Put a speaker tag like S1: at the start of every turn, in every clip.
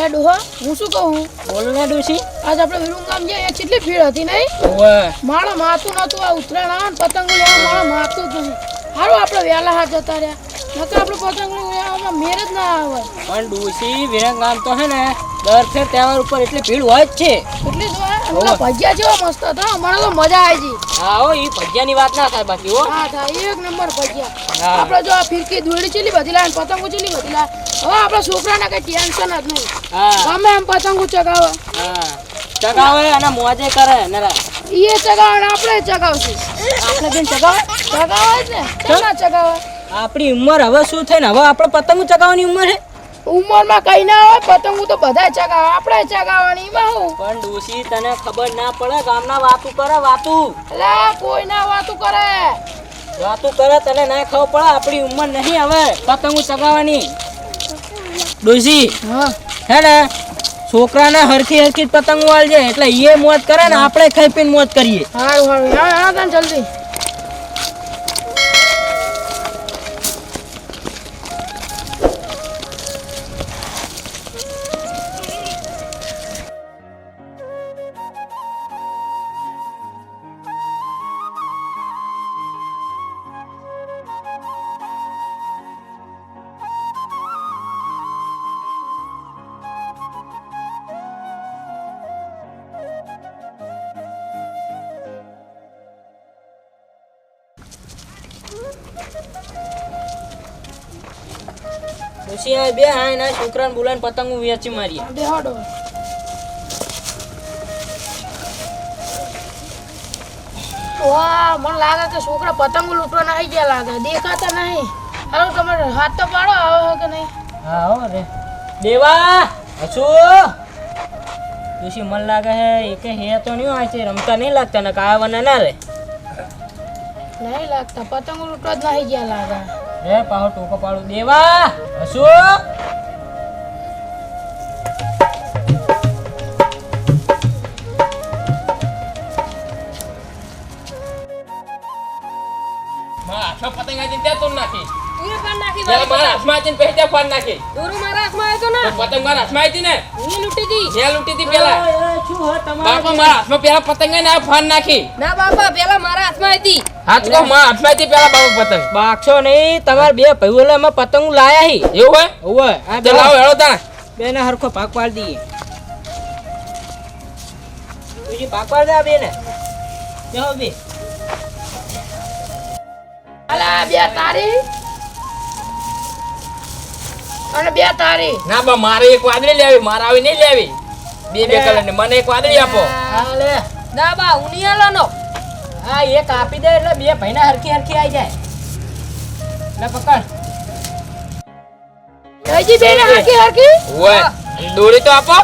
S1: લે ડોહા હું શું કહું?
S2: બોલો ને ડોશી
S1: આજ આપણે વિરુંગામ અહીંયા કેટલી ભીડ હતી નહીં?
S2: ઓવે.
S1: માળા માતું નતું આ ઉત્તરાયણ આવે ને પતંગો લેવા માળા માતું જ નહીં આપણે વહેલા હાથ જતા રહ્યા. નકર આપણે પતંગ લેવામાં મેર જ ના આવે.
S2: પણ ડોશી વિરંગામ તો હે ને દર ફેર તહેવાર ઉપર એટલી ભીડ હોય જ છે.
S1: એટલી પેલા ભજીયા જેવા મસ્ત હતા. અમારે તો મજા આવી ગઈ.
S2: હા હો ઈ ભજીયાની વાત ના થાય બાકી હો.
S1: હા થાય. એક નંબર ભજીયા. આપણે જો આ ફિરકી દોડી ચીલી બધી લાવે પતંગો ચેલી બધી લાવે હવે આપણા છોકરાને કઈ ટેન્શન જ નહીં.
S2: હા.
S1: ગમે એમ પતંગો ચગાવે
S2: હા. ચગાવે અને મોજે કરે નરા
S1: એ ચગાવે આપણે ચગાવશું.
S2: આપણે બેન ચગાવે?
S1: ચગાવે જ ને. ચગાવે?
S2: આપણી ઉંમર હવે શું થઈ ને હવે આપણે પતંગ ચગાવવાની ઉંમર છે
S1: ઉંમરમાં કઈ ના હોય પતંગો તો બધા ચગાવે આપણે ચગાવવાની માં હું?
S2: પણ ડોશી તને ખબર ના પડે ગામના વાતું કરે વાતું.
S1: એટલે કોઈ ના વાતું કરે.
S2: વાતું કરે તને ના ખબર પડે આપણી ઉંમર નહીં હવે પતંગો ચગાવવાની. ડોશી
S1: હે.
S2: ને? છોકરાને હરખી હરખી પતંગ વાળજે એટલે એ મોત કરે ને આપણે ખાઈ પીને મોત કરીએ.
S1: સારું સારું હા હા જલ્દી.
S2: ડોશી બે હા એના છોકરાને બોલાવીને પતંગ વેચી મારીએ
S1: દેહાડો વાહ મને લાગે કે છોકરા પતંગ લૂંટવાના આવી ગયા લાગે. દેખાતા નહીં. હાલો તમારે હાથ તો પાડો આવો કે નહીં?
S2: હા હો રે. દેવા હસુ. ડોશી મન લાગે હે એક હે તો નહીં આ છે રમતા નહીં લાગતા ને કાવાના ના રે.
S1: નહીં લાગતા, પતંગ લૂંટવા જ નહીં ગયા લાગે.
S2: રે પાહો ટોકો પાડું. દેવા, હસુ.
S3: પતંગ આજે ત્યાં
S1: તો નાખી
S3: પેલા મારા હાથમાં આવીને પછી ત્યાં ફાડ નાખી.
S1: દોરો મારા હાથમાં આવ્યો તો
S3: તો પતંગ મારા હાથમાં આવી ને?
S1: હું લૂંટી હતી.
S3: જ્યાં લૂંટી હતી પેલા બાપા મારા હાથમાં પેલા પતંગ આવીને આ ફાડ નાખી.
S1: ના બાપા પેલા મારા હાથમાં હતી.
S3: હાથ કહો મારા હાથમાં હતી પેલા બાપા પતંગ.
S2: બાક્ષો નહીં તમારે બે ભાઈઓ અમે પતંગ લાયા હી.
S3: એવું હોય?
S2: ઓવે આ
S3: તો લાવો હેળો તાણ.
S2: બેને હરખો ભાગ પાડી દઈએ. બીજી ભાગ પાડી દે આ બેને. જાઓ બે.
S1: અલા બે તારી. અને બે તારી.
S3: ના બા મારે એક વાદળી લેવી મારે આવી નહીં લેવી. બે બે કલરની મને એક વાદળી આપો.
S2: હાલે
S1: ના બા ઉનિયાલાનો
S2: હા એક આપી દે એટલે બે ભાઈને હરખી હરખી આવી જાય. લે પકડ.
S1: કઈજી બેને હરખી હરખી?
S3: ઓય દોરી તો આપો.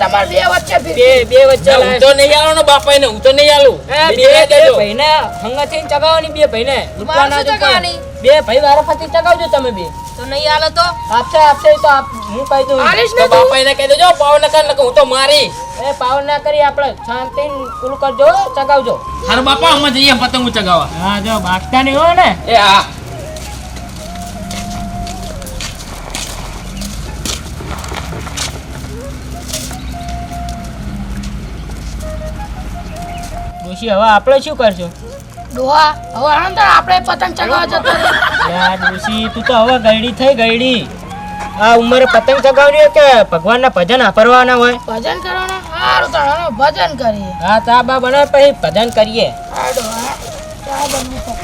S1: તમાર બે વચ્ચે
S2: બે બે વચ્ચે
S3: હું તો નહીં આલો ને બાપા ને હું તો નહીં આલું.
S2: બે
S3: દેજો.
S2: ભાઈને ચગાવવાની બે ભાઈને લૂંટવા ના
S1: શું
S2: જવું પડે.
S1: ચગાવવાની?
S2: બે ભાઈ વારાફરતી ચગાવજો તમે બે.
S1: તો નહીં આલો તો?
S2: આપશે આપશે તો આપ હું કહી દઉં.
S1: આલીશ ને
S3: બાપા એને કહી દેજો પાવ ન નકર હું તો મારી.
S2: એ પાવન ના કરી આપણે શાંતિ કુલ કરજો ચગાવજો.
S3: હાર બાપા અમે જઈએ પતંગ ચગાવવા.
S2: હા જો બાકતા નહીં હોય ને.
S3: એ હા.
S2: ડોશી હવે આપણે શું કરશું?
S1: ડોહા હવે આનંદ આપણે પતંગ ચગાવવા જતો
S2: યાર ડોશી તું તો હવે ગયડી થઈ ગયડી. આ ઉંમરે પતંગ ચગાવવાની હોય કે ભગવાનના ભજન આપરવાના હોય?
S1: ભજન કરવાના? સારું તો ભજન કરીએ.
S2: હા તા બા બનાવ પછી ભજન કરીએ.
S1: આ ડોહા ચા બનવું.